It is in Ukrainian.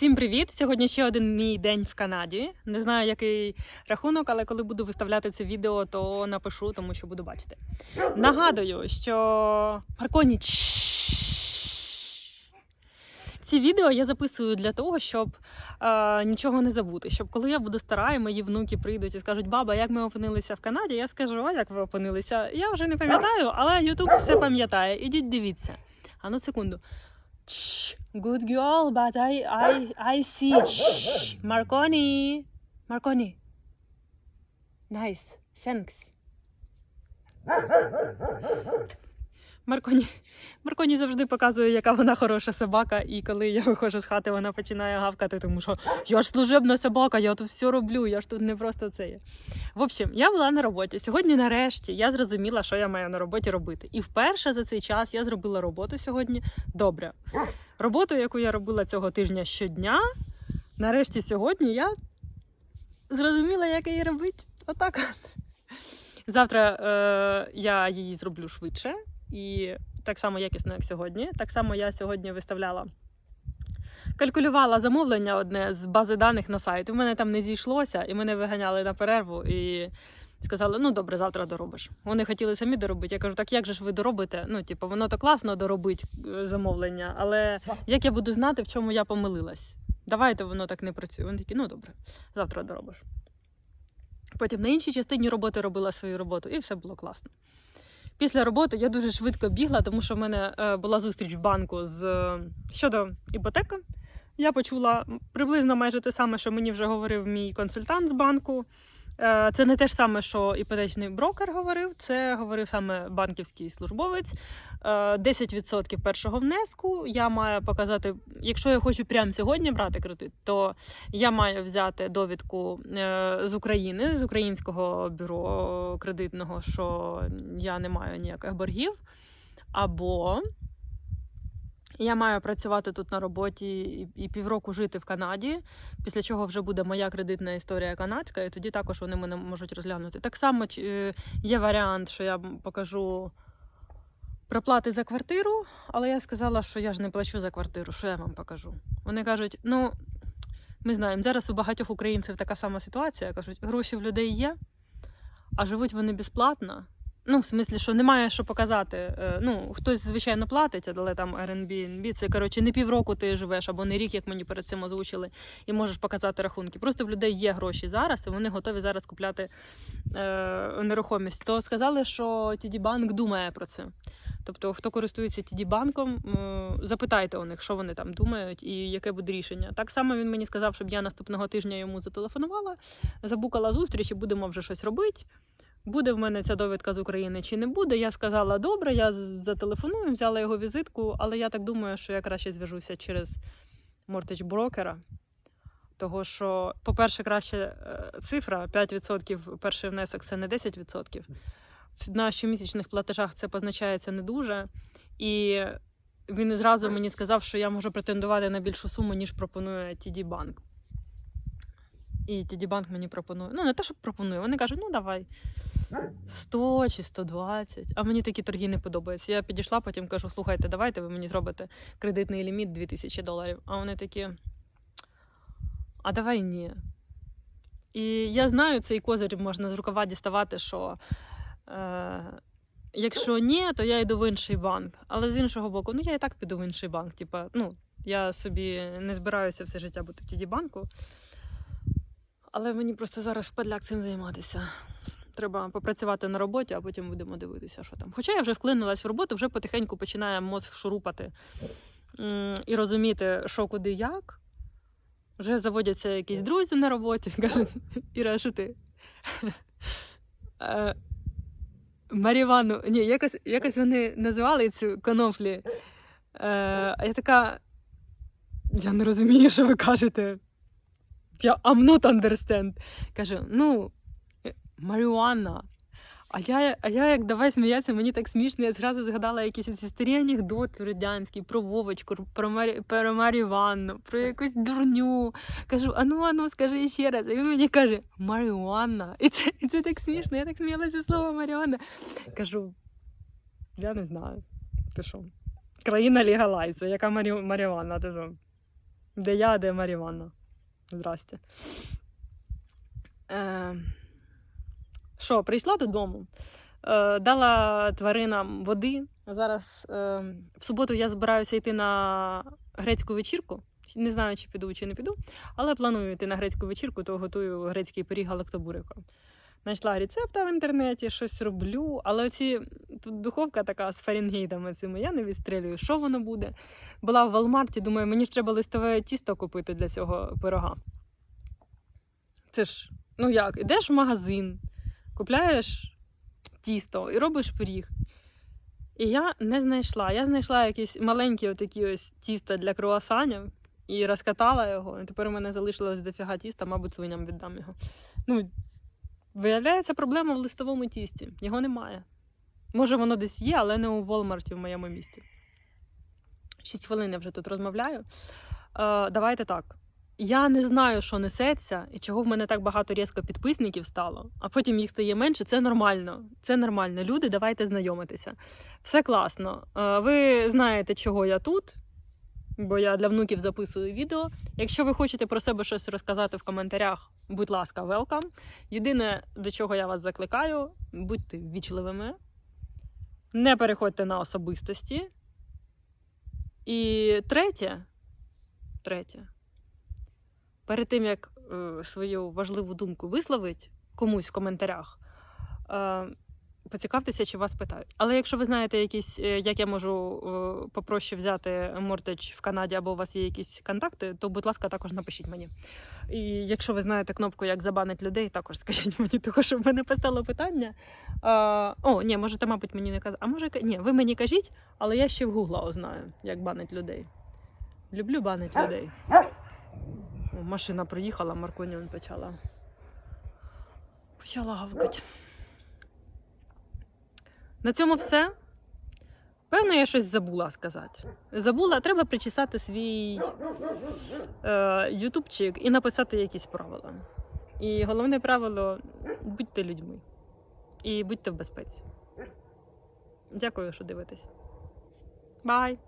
Всім привіт! Сьогодні ще один мій день в Канаді. Не знаю, який рахунок, але коли буду виставляти це відео, то напишу, тому що буду бачити. Нагадую, що Марконі. Ці відео я записую для того, щоб е, нічого не забути. Щоб коли я буду стара, і мої внуки прийдуть і скажуть, баба, як ми опинилися в Канаді, я скажу, а як ви опинилися? Я вже не пам'ятаю, але Ютуб все пам'ятає. Ідіть дивіться. А ну секунду. Shh, good girl, but I I I see. Shh, Marconi, Marconi. Nice, thanks. Марконі, Марконі завжди показує, яка вона хороша собака, і коли я виходжу з хати, вона починає гавкати, тому що я ж служебна собака, я тут все роблю, я ж тут не просто це є. В общем, я була на роботі. Сьогодні, нарешті, я зрозуміла, що я маю на роботі робити. І вперше за цей час я зробила роботу сьогодні добре. Роботу, яку я робила цього тижня щодня, нарешті сьогодні я зрозуміла, як її робити. Отак. от. Завтра е, я її зроблю швидше і так само якісно, як сьогодні. Так само я сьогодні виставляла. Калькулювала замовлення одне з бази даних на сайт. У мене там не зійшлося, і мене виганяли на перерву і сказали: ну добре, завтра доробиш. Вони хотіли самі доробити. Я кажу, так як же ж ви доробите? Ну, типу, воно то класно доробить е, замовлення, але як я буду знати, в чому я помилилась? Давайте воно так не працює. Вони такі, ну добре, завтра доробиш. Потім на іншій частині роботи робила свою роботу, і все було класно. Після роботи я дуже швидко бігла, тому що в мене е, була зустріч в банку з е, щодо іпотеки. Я почула приблизно майже те саме, що мені вже говорив мій консультант з банку. Е, Це не те ж саме, що іпотечний брокер говорив, це говорив саме банківський службовець. Е, 10% першого внеску я маю показати, якщо я хочу прямо сьогодні брати кредит, то я маю взяти довідку е, з України, з українського бюро кредитного, що я не маю ніяких боргів. Або я маю працювати тут на роботі і, півроку жити в Канаді, після чого вже буде моя кредитна історія канадська, і тоді також вони мене можуть розглянути. Так само е, є варіант, що я покажу проплати за квартиру, але я сказала, що я ж не плачу за квартиру, що я вам покажу. Вони кажуть, ну. Ми знаємо, зараз у багатьох українців така сама ситуація. Кажуть, гроші в людей є, а живуть вони безплатно. Ну, в смислі, що немає що показати. Е, Ну, хтось, звичайно, платить, але там Airbnb, це коротше не півроку ти живеш або не рік, як мені перед цим озвучили, і можеш показати рахунки. Просто в людей є гроші зараз, і вони готові зараз купляти е, нерухомість. То сказали, що TD Банк думає про це. Тобто, хто користується TD банком, е, запитайте у них, що вони там думають і яке буде рішення. Так само він мені сказав, щоб я наступного тижня йому зателефонувала, забукала зустріч і будемо вже щось робити. Буде в мене ця довідка з України чи не буде. Я сказала, добре, я зателефоную, взяла його візитку, але я так думаю, що я краще зв'яжуся через мортич брокера. Того що, по-перше, краще е, цифра 5% перший внесок це не 10%. На щомісячних платежах це позначається не дуже. І він зразу мені сказав, що я можу претендувати на більшу суму, ніж пропонує TD Банк. І TD Банк мені пропонує. Ну, не те, що пропонує, вони кажуть, ну давай 100 чи 120. А мені такі торги не подобаються. Я підійшла, потім кажу: слухайте, давайте ви мені зробите кредитний ліміт 2000 доларів. А вони такі. А давай ні. І я знаю, цей козир можна з рукава діставати, що е, якщо ні, то я йду в інший банк. Але з іншого боку, ну я і так піду в інший банк. Типа, ну, я собі не збираюся все життя бути в TD банку. Але мені просто зараз впадляк цим займатися. Треба попрацювати на роботі, а потім будемо дивитися, що там. Хоча я вже вклинилась в роботу, вже потихеньку починає мозг шурупати і розуміти, що куди як. Вже заводяться якісь друзі на роботі, кажуть, Іра, що ти? Е, Марівану, ні, якось, якось вони називали цю коноплі. Е, а я така. Я не розумію, що ви кажете. Я I'm not understand. Каже, ну, маріуана. А я, а я як давай сміятися, мені так смішно, я зразу згадала якісь ці старі анекдоти радянські про Вовочку, про, Марі, про про якусь дурню. Кажу, ану, ану, скажи ще раз. І він мені каже, маріуана. І це, і це так смішно, я так сміялася слово Маріуана. Кажу, я не знаю. Ти що? Країна легалайза, яка марі... маріуана, ти що? Де я, де Марія Івановна. Здрасте. Е, що, прийшла додому, е, дала тваринам води. Зараз е, в суботу я збираюся йти на грецьку вечірку. Не знаю, чи піду, чи не піду, але планую йти на грецьку вечірку, то готую грецький пиріг галактобуриком. Знайшла рецепта в інтернеті, щось роблю, але ці тут духовка така з фаренгейтами цими, я не відстрілюю, що воно буде. Була в Walmart, думаю, мені ж треба листове тісто купити для цього пирога. Це ж, ну як, ідеш в магазин, купляєш тісто і робиш пиріг. І я не знайшла. Я знайшла якісь маленькі отакі ось тіста для круасанів і розкатала його. І тепер у мене залишилось дофіга тіста, мабуть, свиням віддам його. Ну, виявляється, проблема в листовому тісті. Його немає. Може, воно десь є, але не у Волмарті в моєму місті. Шість хвилин я вже тут розмовляю. Е, давайте так. Я не знаю, що несеться, і чого в мене так багато різко підписників стало, а потім їх стає менше. Це нормально. Це нормально. Люди, давайте знайомитися. Все класно. Е, Ви знаєте, чого я тут, бо я для внуків записую відео. Якщо ви хочете про себе щось розказати в коментарях, будь ласка, welcome. Єдине, до чого я вас закликаю, будьте ввічливими, не переходьте на особистості. І третє, третє, перед тим як е, свою важливу думку висловить комусь в коментарях, е, поцікавтеся, чи вас питають. Але якщо ви знаєте якісь, е, як я можу е, попроще взяти мортеч в Канаді, або у вас є якісь контакти, то, будь ласка, також напишіть мені. І якщо ви знаєте кнопку, як забанити людей, також скажіть мені, тому що в мене постало питання. А, о, ні, можете, мабуть, мені не казати. А може, ні, ви мені кажіть, але я ще в гугла узнаю, як банить людей. Люблю банить людей. Машина проїхала, Марконі он почала. Почала гавкати. На цьому все. Певно, я щось забула сказати. Забула, треба причесати свій е, ютубчик і написати якісь правила. І головне правило будьте людьми. І будьте в безпеці. Дякую, що дивитесь. Бай!